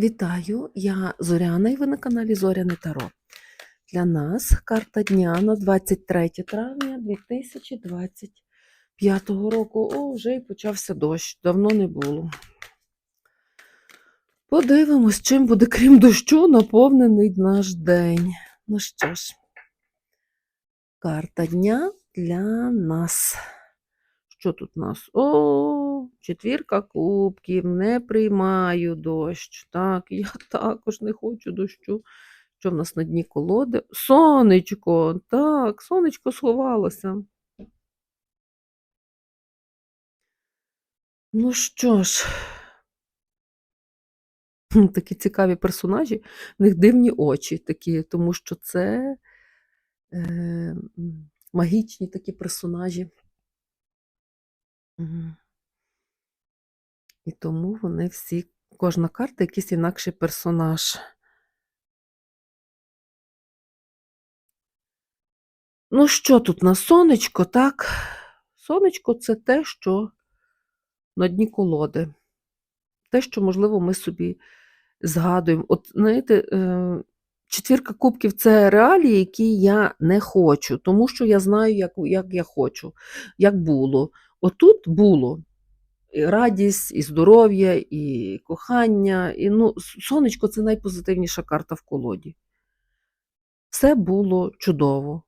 Вітаю, я Зоряна і ви на каналі Зоряне Таро. Для нас карта дня на 23 травня 2025 року. О, вже і почався дощ, давно не було. Подивимось, чим буде, крім дощу, наповнений наш день. Ну що ж, карта дня для нас. Що тут у нас? О, четвірка кубків, не приймаю дощ. Так, я також не хочу дощу. Що в нас на дні колоди? Сонечко, так, сонечко сховалося. Ну що ж, такі цікаві персонажі, в них дивні очі такі, тому що це е, магічні такі персонажі. І тому вони всі, кожна карта якийсь інакший персонаж. Ну, що тут на сонечко, так? Сонечко це те, що на дні колоди. Те, що, можливо, ми собі згадуємо. От, знаєте, е, четвірка кубків це реалії, які я не хочу, тому що я знаю, як, як я хочу, як було. Отут було і радість, і здоров'я, і кохання. І, ну, сонечко це найпозитивніша карта в колоді. Все було чудово.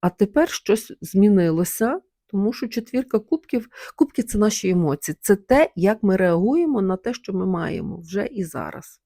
А тепер щось змінилося, тому що четвірка кубків, кубки це наші емоції, це те, як ми реагуємо на те, що ми маємо вже і зараз.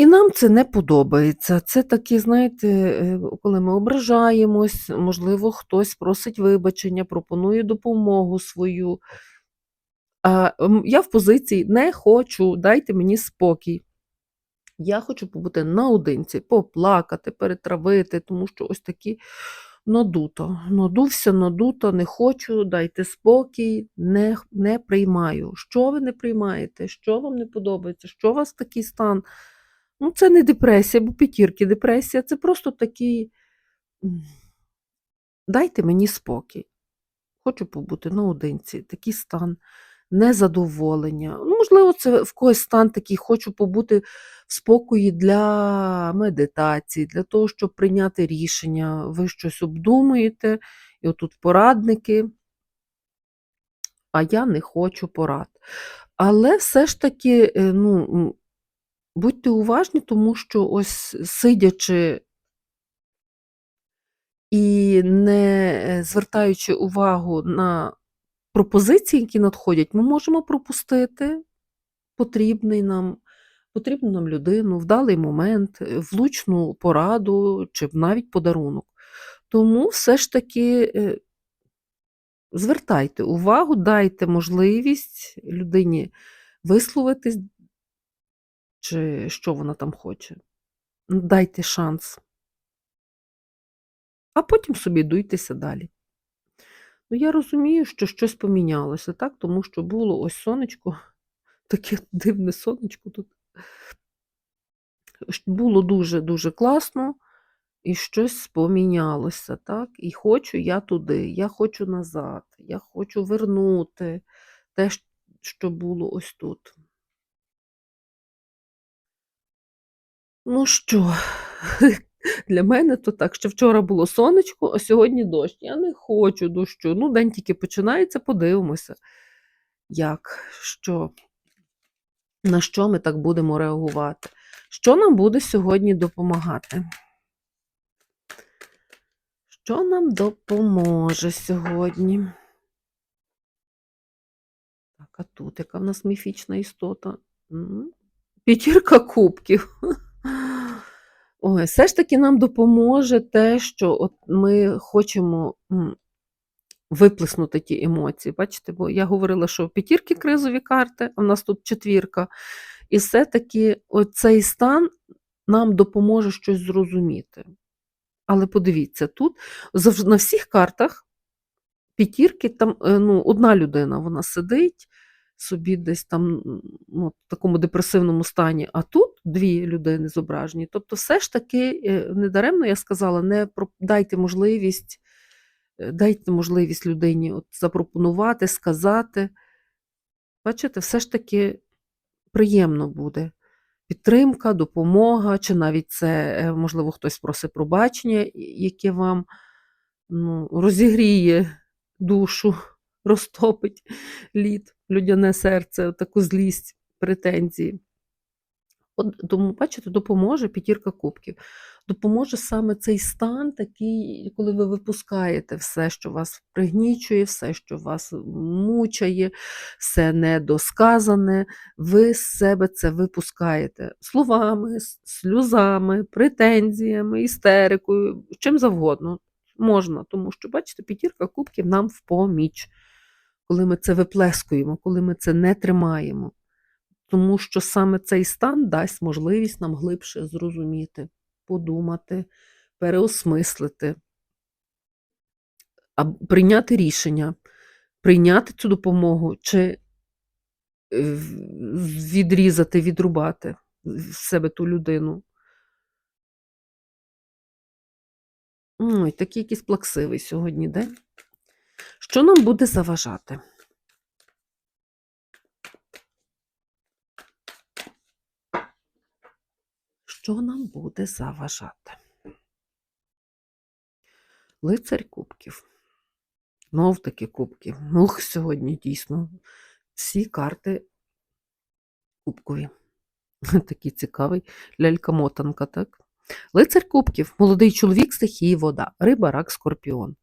І нам це не подобається. Це такі, знаєте, е, коли ми ображаємось, можливо, хтось просить вибачення, пропонує допомогу свою. А я в позиції не хочу, дайте мені спокій. Я хочу побути наодинці, поплакати, перетравити, тому що ось такі надуто. Надувся, надуто, не хочу, дайте спокій, не, не приймаю. Що ви не приймаєте? Що вам не подобається? Що у вас такий стан? Ну, це не депресія, бо п'ятірки депресія, це просто такий. Дайте мені спокій. Хочу побути наодинці, такий стан незадоволення. Ну, можливо, це в когось стан такий, хочу побути в спокої для медитації, для того, щоб прийняти рішення. Ви щось обдумуєте, і отут порадники, а я не хочу порад. Але все ж таки, е, ну, будьте уважні, тому що ось сидячи і не е, звертаючи увагу на пропозиції, які надходять, ми можемо пропустити потрібний нам, потрібну нам людину, вдалий момент, е, влучну пораду чи навіть подарунок. Тому все ж таки е, звертайте увагу, дайте можливість людині висловитись, чи що вона там хоче. Дайте шанс. А потім собі дуйтеся далі. Ну, я розумію, що щось помінялося, так? Тому що було ось сонечко, таке дивне сонечко тут. Було дуже-дуже класно, і щось помінялося, так? І хочу я туди, я хочу назад, я хочу вернути те, що було ось тут. Ну що, для мене то так, що вчора було сонечко, а сьогодні дощ. Я не хочу дощу. Ну, день тільки починається, подивимося, як, що, на що ми так будемо реагувати. Що нам буде сьогодні допомагати? Що нам допоможе сьогодні? Так, а тут яка в нас міфічна істота? П'ятірка кубків. Ой, все ж таки нам допоможе те, що от ми хочемо виплеснути ті емоції. Бачите, бо я говорила, що п'ятірки кризові карти, а в нас тут четвірка. І все-таки цей стан нам допоможе щось зрозуміти. Але подивіться, тут на всіх картах п'ятірки, там е, ну, одна людина вона сидить собі десь там ну, в такому депресивному стані, а тут дві людини зображені. Тобто, все ж таки, е, недаремно я сказала, не дайте можливість, е, дайте можливість людині от запропонувати, сказати. Бачите, все ж таки приємно буде. Підтримка, допомога, чи навіть це, е, можливо, хтось просить пробачення, яке вам ну, розігріє душу, розтопить лід, людяне серце, таку злість, претензії. От, тому, бачите, допоможе п'ятірка кубків. Допоможе саме цей стан, такий, коли ви випускаєте все, що вас пригнічує, все, що вас мучає, все недосказане, ви з себе це випускаєте словами, сльозами, претензіями, істерикою, чим завгодно можна. Тому що, бачите, п'ятірка кубків нам в поміч, коли ми це виплескуємо, коли ми це не тримаємо тому що саме цей стан дасть можливість нам глибше зрозуміти, подумати, переосмислити, а прийняти рішення, прийняти цю допомогу чи е, відрізати, відрубати з себе ту людину. Ой, такий якийсь плаксивий сьогодні день. Що нам буде заважати? Що нам буде заважати? Лицарь кубків. Знов таки кубків. Ух, сьогодні дійсно всі карти кубкові. Такий цікавий лялька-мотанка, так? Лицар кубків, молодий чоловік стихії вода, риба, рак, скорпіон.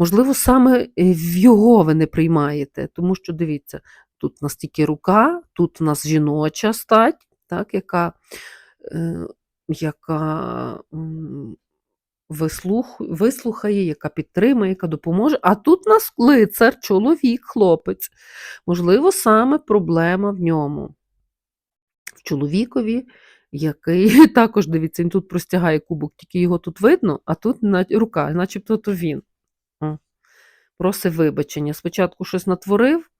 Можливо, саме е, в його ви не приймаєте, тому що дивіться, тут у нас тільки рука, тут у нас жіноча стать, так, яка, е, яка вислух, вислухає, яка підтримає, яка допоможе. А тут у нас лицар, чоловік, хлопець. Можливо, саме проблема в ньому. В чоловікові, який також, дивіться, він тут простягає кубок, тільки його тут видно, а тут рука, начебто то він. О, Просить вибачення. Спочатку щось натворив,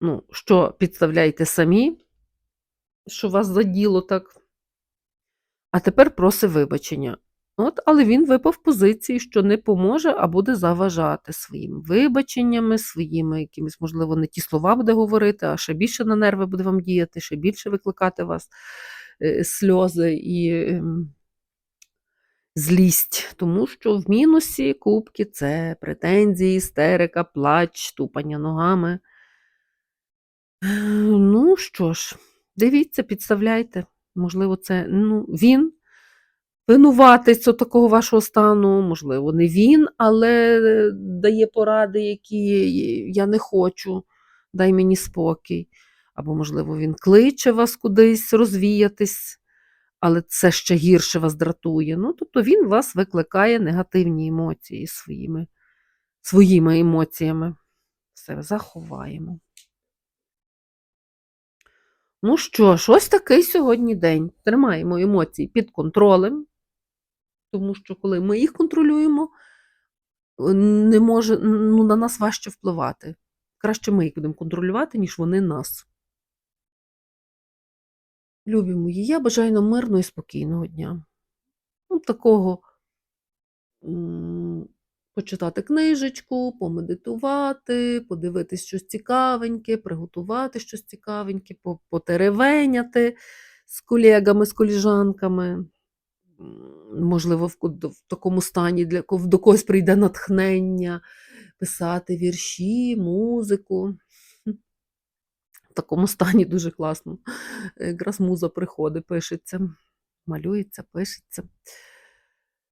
ну, що підставляйте самі, що вас заділо так. А тепер просить вибачення. От, але він випав в позиції, що не поможе, а буде заважати своїми вибаченнями, своїми якимись, можливо, не ті слова буде говорити, а ще більше на нерви буде вам діяти, ще більше викликати вас е, сльози і ем, злість. Тому що в мінусі кубки це претензії, істерика, плач, тупання ногами. Ну що ж, дивіться, підставляйте. Можливо, це ну, він винуватець такого вашого стану, можливо, не він, але дає поради, які я не хочу, дай мені спокій. Або, можливо, він кличе вас кудись розвіятись, але це ще гірше вас дратує. Ну, тобто він вас викликає негативні емоції своїми, своїми емоціями. Все, заховаємо. Ну що ж, ось такий сьогодні день. Тримаємо емоції під контролем, тому що коли ми їх контролюємо, не може, ну, на нас важче впливати. Краще ми їх будемо контролювати, ніж вони нас. Любі мої, я бажаю нам мирного і спокійного дня. Ну, такого почитати книжечку, помедитувати, подивитись щось цікавеньке, приготувати щось цікавеньке, потеревеняти з колегами, з коліжанками. Можливо, в, в такому стані для до когось прийде натхнення, писати вірші, музику. В такому стані дуже класно. Якраз муза приходить, пишеться, малюється, пишеться,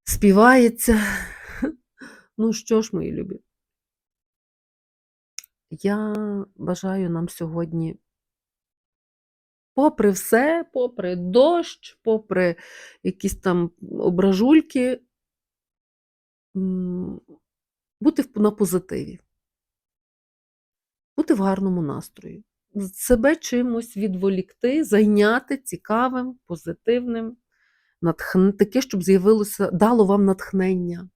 співається. Ну що ж, мої любі, я бажаю нам сьогодні, попри все, попри дощ, попри якісь там ображульки, бути на позитиві, бути в гарному настрої, себе чимось відволікти, зайняти цікавим, позитивним, натхн... таке, щоб з'явилося, дало вам натхнення.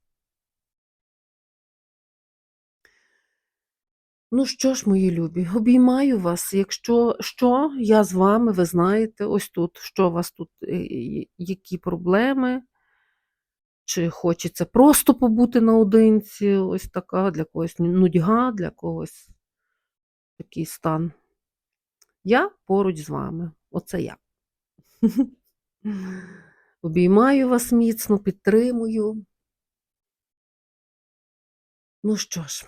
Ну що ж, мої любі, обіймаю вас. Якщо що, я з вами, ви знаєте, ось тут, що у вас тут, е, які проблеми, чи хочеться просто побути наодинці, ось така, для когось нудьга, для когось такий стан. Я поруч з вами. Оце я. Обіймаю вас міцно, підтримую. Ну що ж,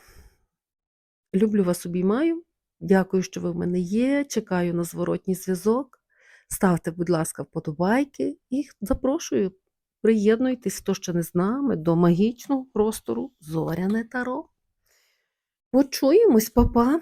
люблю вас, обіймаю. Дякую, що ви в мене є. Чекаю на зворотній зв'язок. Ставте, будь ласка, вподобайки і запрошую. Приєднуйтесь, хто ще не з нами, до магічного простору Зоряне Таро. Почуємось, папа!